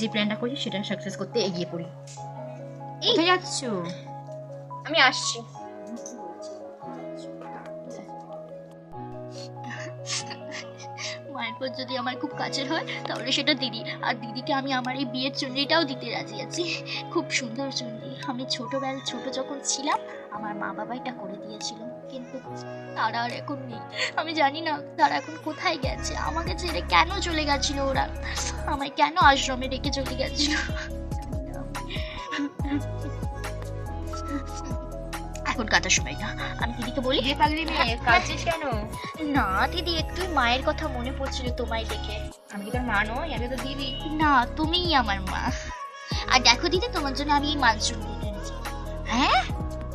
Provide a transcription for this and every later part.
যে প্ল্যানটা করি সেটা সাকসেস করতে এগিয়ে পড়ি। কোথায় যাচ্ছ? আমি আসছি। মায়ের পর যদি আমার খুব কাছের হয় তাহলে সেটা দিদি। আর দিদিকে আমি আমার এই বিয়ের চুনরিটাও দিতে রাজি আছি। খুব সুন্দর চুনরি আমি ছোটবেলা ছোট যখন ছিলাম আমার মা বাবা এটা করে দিয়েছিল। কিন্তু তারা আর এখন নেই। আমি জানি না তারা এখন কোথায় গেছে। আমাকে ছেড়ে কেন চলে গেছিল ওরা? আমায় কেন আশ্রমে রেখে চলে গেছিল? এখন কথা শোনাই না। আমি দিদিকে বলি হে পাগলি মেয়ে কাঁদছিস কেন? না দিদি একটু মায়ের কথা মনে পড়ছিল তোমায় দেখে। আমি কি তোর মা নই? আমি তো দিদি। না তুমিই আমার মা। আর দেখো দিদি তোমার জন্য আমি এই মানসুন হ্যাঁ?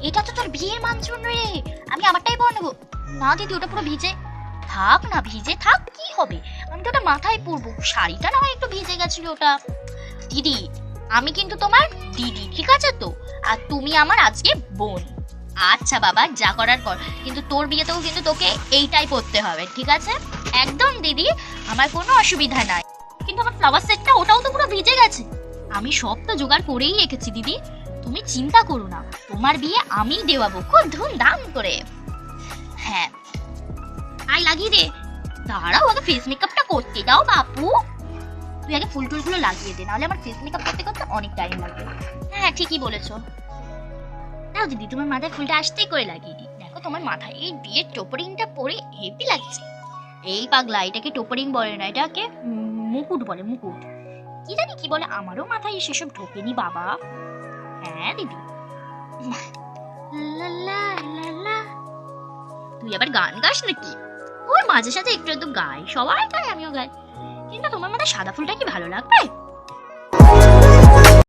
এটা তো তোর বিয়ের মানসুন রে। আমি আমারটাই পরে নেব। না দিদি, ওটা পুরো ভিজে। থাক না, ভিজে থাক, কি হবে? আমি তো ওটা মাথায় পরবো শাড়িটা না একটু ভিজে গেছিল ওটা। দিদি, আমি কিন্তু তোমার দিদি, ঠিক আছে তো? আর তুমি আমার আজকে বোন। আচ্ছা বাবা, যা করার কর। কিন্তু তোর বিয়েতেও কিন্তু তোকে এইটাই পরতে হবে, ঠিক আছে? একদম দিদি, আমার কোনো অসুবিধা নাই। কিন্তু আমার ফ্লাওয়ার সেটটা ওটাও তো পুরো ভিজে গেছে। আমি সব তো জোগাড় করেই রেখেছি, দিদি। তুমি চিন্তা করো না। তোমার বিয়ে আমি দেওয়াবো। খুব ধুমধাম করে। হ্যাঁ। আই লাগিয়ে দে। দাঁড়াও, আগে ফেস মেকআপটা করতে দাও বাপু। তুই আগে ফুল টুলগুলো লাগিয়ে দে, নাহলে আমার ফেস মেকআপ করতে করতে অনেক টাইম লাগবে। হ্যাঁ ঠিকই বলেছ। দাও দিদি, তোমার মাথায় ফুলটা আসতেই করে লাগিয়ে দিই। দেখো, তোমার মাথায় এই বিয়ের টোপরিংটা পরে হেভি লাগছে। এই পাগলা, এটাকে টোপরিং বলে না, এটাকে মুকুট বলে, মুকুট। কি জানি কি বলে, আমারও মাথায় সেসব ঢোকেনি বাবা। হ্যাঁ দিদি। তুই আবার গান গাস নাকি? ওর মাঝে সাথে একটু একটু গাই, সবাই গায়, আমিও গাই। কিন্তু তোমার মাথায় সাদা ফুলটা কি ভালো লাগবে?